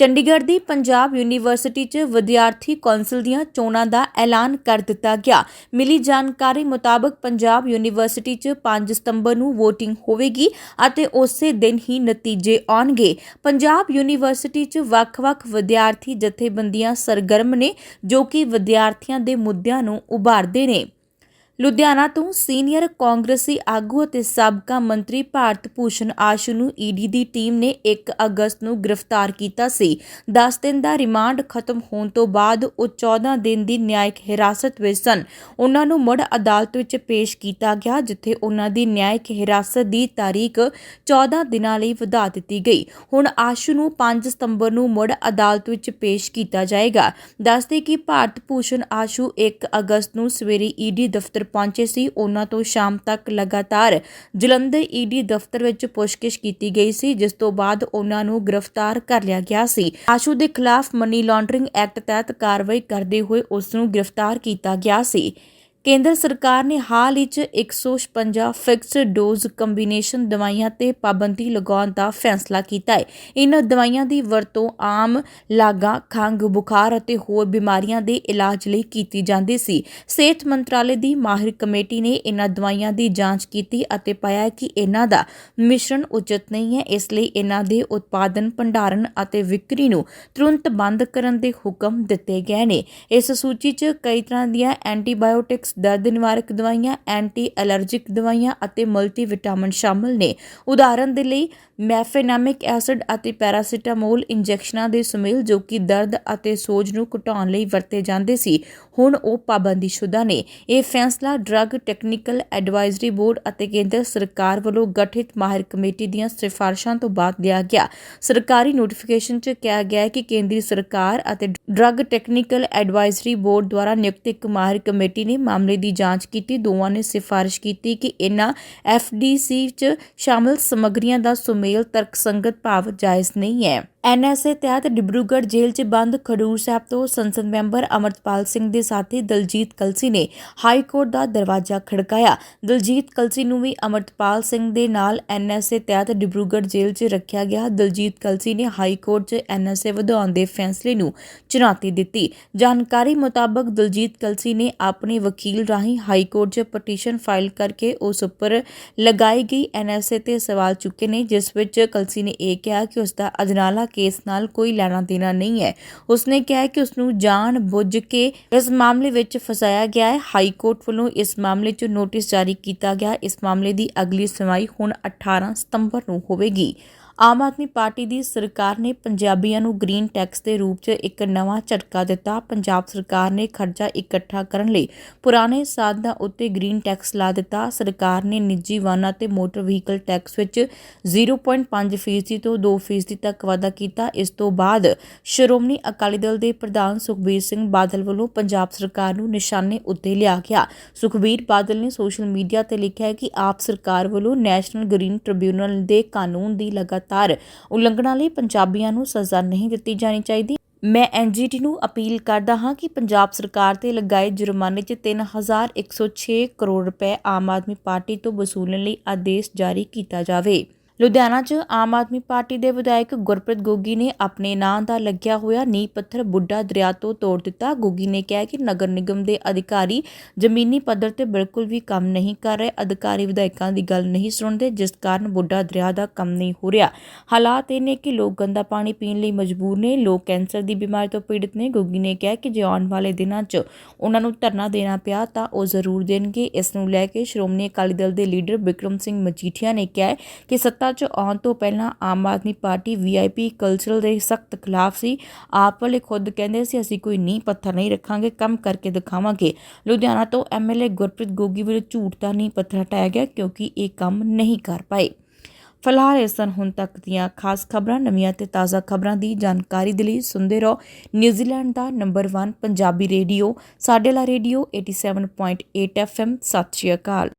ਚੰਡੀਗੜ੍ਹ ਦੀ Punjab university 'ਚ ਵਿਦਿਆਰਥੀ council ਦੀਆਂ ਚੋਣਾਂ ਦਾ ਐਲਾਨ ਕਰ ਦਿੱਤਾ ਗਿਆ। ਮਿਲੀ ਜਾਣਕਾਰੀ ਮੁਤਾਬਕ ਪੰਜਾਬ ਯੂਨੀਵਰਸਿਟੀ 'ਚ 5 ਸਤੰਬਰ ਨੂੰ VOTING ਹੋਵੇਗੀ ਅਤੇ ਉਸੇ ਦਿਨ ਹੀ ਨਤੀਜੇ ਆਉਣਗੇ। ਪੰਜਾਬ ਯੂਨੀਵਰਸਿਟੀ 'ਚ ਵੱਖ-ਵੱਖ ਵਿਦਿਆਰਥੀ ਜਥੇਬੰਦੀਆਂ ਸਰਗਰਮ ਨੇ ਜੋ ਕਿ ਵਿਦਿਆਰਥੀਆਂ ਦੇ ਮੁੱਦਿਆਂ ਨੂੰ ਉਭਾਰਦੇ ਨੇ। ਲੁਧਿਆਣਾ ਤੋਂ ਸੀਨੀਅਰ ਕਾਂਗਰਸੀ ਆਗੂ ਅਤੇ ਸਾਬਕਾ ਮੰਤਰੀ ਭਾਰਤ ਭੂਸ਼ਣ ਆਸ਼ੂ ਨੂੰ ਈਡੀ ਦੀ ਟੀਮ ਨੇ 1 ਅਗਸਤ ਨੂੰ ਗ੍ਰਿਫਤਾਰ ਕੀਤਾ ਸੀ। 10 ਦਿਨ ਦਾ ਰਿਮਾਂਡ ਖਤਮ ਹੋਣ ਤੋਂ ਬਾਅਦ ਉਹ 14 ਦਿਨ ਦੀ ਨਿਆਇਕ ਹਿਰਾਸਤ ਵਿੱਚ ਸਨ। ਉਹਨਾਂ ਨੂੰ ਮੁੜ ਅਦਾਲਤ ਵਿੱਚ ਪੇਸ਼ ਕੀਤਾ ਗਿਆ, ਜਿੱਥੇ ਉਹਨਾਂ ਦੀ ਨਿਆਇਕ ਹਿਰਾਸਤ ਦੀ ਤਾਰੀਖ 14 ਦਿਨਾਂ ਲਈ ਵਧਾ ਦਿੱਤੀ ਗਈ। ਹੁਣ ਆਸ਼ੂ ਨੂੰ 5 ਸਤੰਬਰ ਨੂੰ ਮੁੜ ਅਦਾਲਤ ਵਿੱਚ ਪੇਸ਼ ਕੀਤਾ ਜਾਏਗਾ। ਦੱਸਦੇ ਕਿ ਭਾਰਤ ਭੂਸ਼ਣ ਆਸ਼ੂ 1 ਅਗਸਤ ਨੂੰ ਸਵੇਰੇ ਈਡੀ ਦਫ਼ਤਰ ਪਹੁੰਚੇ ਸੀ, ਉਹਨਾਂ ਤੋਂ ਸ਼ਾਮ ਤੱਕ ਲਗਾਤਾਰ ਜਲੰਧਰ ਈਡੀ ਦਫ਼ਤਰ ਵਿੱਚ ਪੁੱਛਗਿੱਛ ਕੀਤੀ ਗਈ ਸੀ, ਜਿਸ ਤੋਂ ਬਾਅਦ ਉਹਨਾਂ ਨੂੰ ਗ੍ਰਿਫਤਾਰ ਕਰ ਲਿਆ ਗਿਆ ਸੀ। ਆਸ਼ੂ ਦੇ ਖਿਲਾਫ ਮਨੀ ਲਾਂਡਰਿੰਗ ਐਕਟ ਤਹਿਤ ਕਾਰਵਾਈ ਕਰਦੇ ਹੋਏ ਉਸ ਨੂੰ ਗ੍ਰਿਫਤਾਰ ਕੀਤਾ ਗਿਆ ਸੀ। ਕੇਂਦਰ ਸਰਕਾਰ ਨੇ ਹਾਲ ਹੀ 'ਚ 156 ਫਿਕਸਡ ਡੋਜ਼ ਕੰਬੀਨੇਸ਼ਨ ਦਵਾਈਆਂ ਤੇ ਪਾਬੰਦੀ ਲਗਾਉਣ ਦਾ ਫੈਸਲਾ ਕੀਤਾ ਹੈ। ਇਹਨਾਂ ਦਵਾਈਆਂ ਦੀ ਵਰਤੋਂ ਆਮ ਲਾਗਾਂ, ਖੰਘ, ਬੁਖਾਰ ਅਤੇ ਹੋਰ ਬਿਮਾਰੀਆਂ ਦੇ ਇਲਾਜ ਲਈ ਕੀਤੀ ਜਾਂਦੀ ਸੀ। ਸਿਹਤ ਮੰਤਰਾਲੇ ਦੀ ਮਾਹਿਰ ਕਮੇਟੀ ਨੇ ਇਹਨਾਂ ਦਵਾਈਆਂ ਦੀ ਜਾਂਚ ਕੀਤੀ ਅਤੇ ਪਾਇਆ ਕਿ ਇਹਨਾਂ ਦਾ ਮਿਸ਼ਰਣ ਉਚਿਤ ਨਹੀਂ ਹੈ। ਇਸ ਲਈ ਇਹਨਾਂ ਦੇ ਉਤਪਾਦਨ, ਭੰਡਾਰਨ ਅਤੇ ਵਿਕਰੀ ਨੂੰ ਤੁਰੰਤ ਬੰਦ ਕਰਨ ਦੇ ਹੁਕਮ ਦਿੱਤੇ ਗਏ ਨੇ। ਇਸ ਸੂਚੀ 'ਚ ਕਈ ਤਰ੍ਹਾਂ ਦੀਆਂ ਐਂਟੀਬਾਇਓਟਿਕਸ ਦਰਦ ਨਿਵਾਰਕ ਦਵਾਈਆਂ ਐਂਟੀ ਐਲਰਜਿਕ ਦਵਾਈਆਂ ਅਤੇ ਮਲਟੀ ਵਿਟਾਮਿਨ ਸ਼ਾਮਲ ਨੇ। ਉਦਾਹਰਨ ਦੇ ਲਈ, ਮੈਫੇਨਾਮਿਕ ਐਸਿਡ ਅਤੇ ਪੈਰਾਸੀਟਾਮੋਲ ਇੰਜੈਕਸ਼ਨਾਂ ਦੇ ਸੁਮੇਲ ਜੋ ਕਿ ਦਰਦ ਅਤੇ ਸੋਜ ਨੂੰ ਘਟਾਉਣ ਲਈ ਵਰਤੇ ਜਾਂਦੇ ਸੀ ਹੁਣ ਉਹ ਪਾਬੰਦੀਸ਼ੁਦਾ ਨੇ। ਇਹ ਫੈਸਲਾ ਡਰੱਗ ਟੈਕਨੀਕਲ ਐਡਵਾਈਜ਼ਰੀ ਬੋਰਡ ਅਤੇ ਕੇਂਦਰ ਸਰਕਾਰ ਵੱਲੋਂ ਗਠਿਤ ਮਾਹਿਰ ਕਮੇਟੀ ਦੀਆਂ ਸਿਫਾਰਸ਼ਾਂ ਤੋਂ ਬਾਅਦ ਲਿਆ ਗਿਆ। ਸਰਕਾਰੀ ਨੋਟੀਫਿਕੇਸ਼ਨ 'ਚ ਕਿਹਾ ਗਿਆ ਹੈ ਕਿ ਕੇਂਦਰੀ ਸਰਕਾਰ ਅਤੇ ਡਰੱਗ ਟੈਕਨੀਕਲ ਐਡਵਾਈਜ਼ਰੀ ਬੋਰਡ ਦੁਆਰਾ ਨਿਯੁਕਤ ਇੱਕ ਮਾਹਿਰ ਕਮੇਟੀ ਨੇ ਮਾਮਲੇ ਦੀ ਜਾਂਚ ਕੀਤੀ। ਦੋਵਾਂ ਨੇ ਸਿਫਾਰਿਸ਼ ਕੀਤੀ ਕਿ ਇਨ੍ਹਾਂ ਐਫਡੀਸੀ 'ਚ ਸ਼ਾਮਲ ਸਮੱਗਰੀਆਂ ਦਾ ਸੁਮੇਲ ਤਰਕਸੰਗਤ ਭਾਵ ਜਾਇਜ਼ ਨਹੀਂ ਹੈ। ਐਨਐਸਏ ਤਹਿਤ ਡਿਬਰੂਗੜ੍ਹ ਜੇਲ੍ਹ 'ਚ ਬੰਦ ਖਡੂਰ ਸਾਹਿਬ ਤੋਂ ਸੰਸਦ ਮੈਂਬਰ ਅਮਰਤਪਾਲ ਸਿੰਘ ਦੇ ਸਾਥੀ ਦਲਜੀਤ ਕਲਸੀ ਨੇ ਹਾਈ ਕੋਰਟ ਦਾ ਦਰਵਾਜ਼ਾ ਖੜਕਾਇਆ। ਦਲਜੀਤ ਕਲਸੀ ਨੂੰ ਵੀ ਅਮਰਤਪਾਲ ਸਿੰਘ ਦੇ ਨਾਲ ਐਨਐਸਏ ਤਹਿਤ ਡਿਬਰੂਗੜ੍ਹ ਜੇਲ੍ਹ 'ਚ ਰੱਖਿਆ ਗਿਆ। ਦਲਜੀਤ ਕਲਸੀ ਨੇ ਹਾਈ ਕੋਰਟ 'ਚ ਐਨਐਸਏ ਵਧਾਉਣ ਦੇ ਫੈਸਲੇ ਨੂੰ ਚੁਣੌਤੀ ਦਿੱਤੀ। ਜਾਣਕਾਰੀ ਮੁਤਾਬਕ ਦਲਜੀਤ ਕਲਸੀ ਨੇ ਆਪਣੇ ਵਕੀਲ ਰਾਹੀਂ ਹਾਈ ਕੋਰਟ 'ਚ ਪਟੀਸ਼ਨ ਫਾਈਲ ਕਰਕੇ ਉਸ ਉੱਪਰ ਲਗਾਈ ਗਈ ਐਨਐਸਏ ਤੇ ਸਵਾਲ ਚੁੱਕੇ ਨੇ, ਜਿਸ ਵਿੱਚ ਕਲਸੀ ਨੇ ਇਹ ਕਿਹਾ ਕਿ ਉਸ ਦਾ ਅਜਨਾਲਾ ਕੇਸ ਨਾਲ ਕੋਈ ਲੈਣਾ ਦੇਣਾ ਨਹੀਂ ਹੈ। ਉਸਨੇ ਕਿਹਾ ਕਿ ਉਸ ਨੂੰ ਜਾਣ ਬੁੱਝ ਕੇ ਇਸ ਇਸ ਮਾਮਲੇ ਵਿੱਚ ਫਸਾਇਆ ਗਿਆ ਹੈ। ਹਾਈ ਕੋਰਟ ਵੱਲੋਂ ਇਸ ਮਾਮਲੇ 'ਚ ਨੋਟਿਸ ਜਾਰੀ ਕੀਤਾ ਗਿਆ। ਇਸ ਮਾਮਲੇ ਦੀ ਅਗਲੀ ਸੁਣਵਾਈ ਹੁਣ 18 ਸਤੰਬਰ ਨੂੰ ਹੋਵੇਗੀ। ਆਮ ਆਦਮੀ ਪਾਰਟੀ ਦੀ ਸਰਕਾਰ ਨੇ ਪੰਜਾਬੀਆਂ ਨੂੰ ਗ੍ਰੀਨ ਟੈਕਸ ਦੇ ਰੂਪ 'ਚ ਇੱਕ ਨਵਾਂ ਝਟਕਾ ਦਿੱਤਾ। ਪੰਜਾਬ ਸਰਕਾਰ ਨੇ ਖਰਚਾ ਇਕੱਠਾ ਕਰਨ ਲਈ ਪੁਰਾਣੇ ਸਾਧਨਾਂ ਉੱਤੇ ਗ੍ਰੀਨ ਟੈਕਸ ਲਾ ਦਿੱਤਾ। ਸਰਕਾਰ ਨੇ ਨਿੱਜੀ ਵਾਹਨਾਂ ਤੇ ਮੋਟਰ ਵਹੀਕਲ ਟੈਕਸ ਵਿੱਚ 0.5% ਫੀਸਦੀ ਤੋਂ 2% ਫੀਸਦੀ ਤੱਕ ਵਾਧਾ ਕੀਤਾ। ਇਸ ਤੋਂ ਬਾਅਦ ਸ਼੍ਰੋਮਣੀ ਅਕਾਲੀ ਦਲ ਦੇ ਪ੍ਰਧਾਨ ਸੁਖਬੀਰ ਸਿੰਘ ਬਾਦਲ ਵੱਲੋਂ ਪੰਜਾਬ ਸਰਕਾਰ ਨੂੰ ਨਿਸ਼ਾਨੇ ਉੱਤੇ ਲਿਆ ਗਿਆ। ਸੁਖਬੀਰ ਬਾਦਲ ਨੇ ਸੋਸ਼ਲ ਮੀਡੀਆ ਤੇ ਲਿਖਿਆ ਹੈ ਕਿ ਆਪ ਸਰਕਾਰ ਵੱਲੋਂ ਨੈਸ਼ਨਲ ਗ੍ਰੀਨ ਟ੍ਰਿਬਿਊਨਲ ਦੇ ਕਾਨੂੰਨ ਦੀ ਲਗਾਤਾਰ ਉਲੰਘਣਾ ਲਈ ਪੰਜਾਬੀਆਂ ਨੂੰ ਸਜ਼ਾ ਨਹੀਂ ਦਿੱਤੀ ਜਾਣੀ ਚਾਹੀਦੀ। ਮੈਂ ਐਨਜੀਟੀ ਨੂੰ ਅਪੀਲ ਕਰਦਾ ਹਾਂ ਕਿ ਪੰਜਾਬ ਸਰਕਾਰ ਤੇ ਲਗਾਏ ਜੁਰਮਾਨੇ 'ਚ 3106 ਕਰੋੜ ਰੁਪਏ ਆਮ ਆਦਮੀ ਪਾਰਟੀ ਤੋਂ ਵਸੂਲਣ ਲਈ ਆਦੇਸ਼ ਜਾਰੀ ਕੀਤਾ ਜਾਵੇ। ਲੁਧਿਆਣਾ 'ਚ ਆਮ ਆਦਮੀ ਪਾਰਟੀ ਦੇ ਵਿਧਾਇਕ ਗੁਰਪ੍ਰੀਤ ਗੋਗੀ ਨੇ ਆਪਣੇ ਨਾਂ ਦਾ ਲੱਗਿਆ ਹੋਇਆ ਨੀਂਹ ਪੱਥਰ ਬੁੱਢਾ ਦਰਿਆ ਤੋਂ ਤੋੜ ਦਿੱਤਾ। ਗੋਗੀ ਨੇ ਕਿਹਾ ਕਿ ਨਗਰ ਨਿਗਮ ਦੇ ਅਧਿਕਾਰੀ ਜ਼ਮੀਨੀ ਪੱਧਰ ਤੇ ਬਿਲਕੁਲ ਵੀ ਕੰਮ ਨਹੀਂ ਕਰ ਰਹੇ। ਅਧਿਕਾਰੀ ਵਿਧਾਇਕਾਂ ਦੀ ਗੱਲ ਨਹੀਂ ਸੁਣਦੇ, ਜਿਸ ਕਾਰਨ ਬੁੱਢਾ ਦਰਿਆ ਦਾ ਕੰਮ ਨਹੀਂ ਹੋ ਰਿਹਾ। ਹਾਲਾਤ ਇਹ ਨੇ ਕਿ ਲੋਕ ਗੰਦਾ ਪਾਣੀ ਪੀਣ ਲਈ ਮਜਬੂਰ ਨੇ, ਲੋਕ ਕੈਂਸਰ ਦੀ ਬਿਮਾਰੀ ਤੋਂ ਪੀੜਤ ਨੇ। ਗੋਗੀ ਨੇ ਕਿਹਾ ਕਿ ਜੇ ਆਉਣ ਵਾਲੇ ਦਿਨਾਂ 'ਚ ਉਹਨਾਂ ਨੂੰ ਧਰਨਾ ਦੇਣਾ ਪਿਆ ਤਾਂ ਉਹ ਜ਼ਰੂਰ ਦੇਣਗੇ। ਇਸ ਨੂੰ ਲੈ ਕੇ ਸ਼੍ਰੋਮਣੀ ਅਕਾਲੀ ਦਲ ਦੇ ਲੀਡਰ ਬਿਕਰਮ ਸਿੰਘ ਮਜੀਠੀਆ ਨੇ ਕਿਹਾ ਕਿ ਸੱਤਾ 'ਚ ਆਉਣ ਤੋਂ ਪਹਿਲਾਂ Aam Aadmi party VIP cultural ਦੇ ਸਖਤ ਖਿਲਾਫ ਸੀ। ਆਪ ਵਾਲੇ ਖੁਦ ਕਹਿੰਦੇ ਸੀ, ਅਸੀਂ ਕੋਈ ਨੀਂਹ ਪੱਥਰ ਨਹੀਂ ਰੱਖਾਂਗੇ, ਕੰਮ ਕਰਕੇ ਦਿਖਾਵਾਂਗੇ। ਲੁਧਿਆਣਾ ਤੋਂ ਐਮਐਲਏ ਗੁਰਪ੍ਰੀਤ ਗੋਗੀ ਵੱਲੋਂ ਝੂਠ ਦਾ ਨੀਂਹ ਪੱਥਰ ਹਟਾਇਆ ਗਿਆ ਕਿਉਂਕਿ ਇਹ ਕੰਮ ਨਹੀਂ ਕਰ ਪਾਏ। ਫਿਲਹਾਲ ਇਸ ਸਨ ਹੁਣ ਤੱਕ ਦੀਆਂ ਖਾਸ ਖਬਰਾਂ, ਨਵੀਆਂ ਤੇ ਤਾਜ਼ਾ ਖਬਰਾਂ ਦੀ ਜਾਣਕਾਰੀ ਦੇ ਲਈ ਸੁਣਦੇ ਰਹੋ ਨਿਊਜ਼ੀਲੈਂਡ ਦਾ ਨੰਬਰ 1 ਪੰਜਾਬੀ ਰੇਡੀਓ, ਸਾਡੇ ਲਾ ਰੇਡੀਓ 87.8 FM ਸਤਿ ਸ਼੍ਰੀ ਅਕਾਲ।